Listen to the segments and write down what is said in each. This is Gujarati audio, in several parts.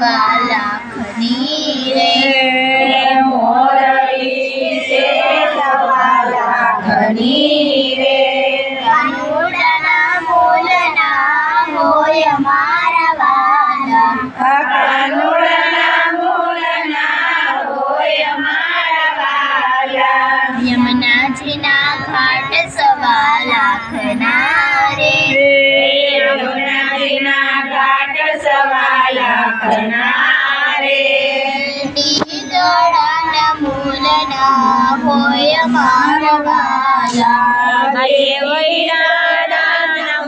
સવા લાખની રે રે કાનુડાના બોલના હોય મારા લાખના રે દોડાના મૂલના હોય મારા વાલા. દેવૈરાના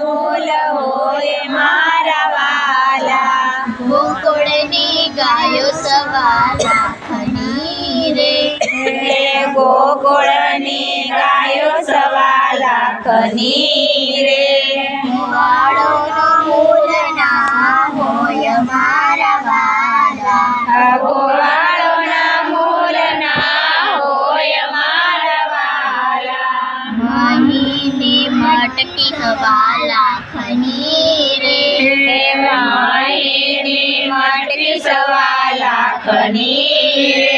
મૂલ હોય મારા વાલા. ગોકુળની ગાયો સવાલા લાખની રે. ગોકુળની ગાયો રે. મહીને મટકી સવા લાખની રે. માયની માટકી સવા લાખની રે.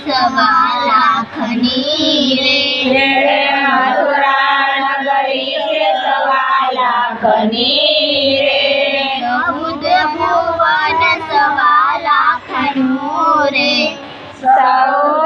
નગરી સવા લાખની રે હે મથુરા નગરી છે સવા લાખની રે ચૌદ ભુવન સવા લાખનું રે સૌ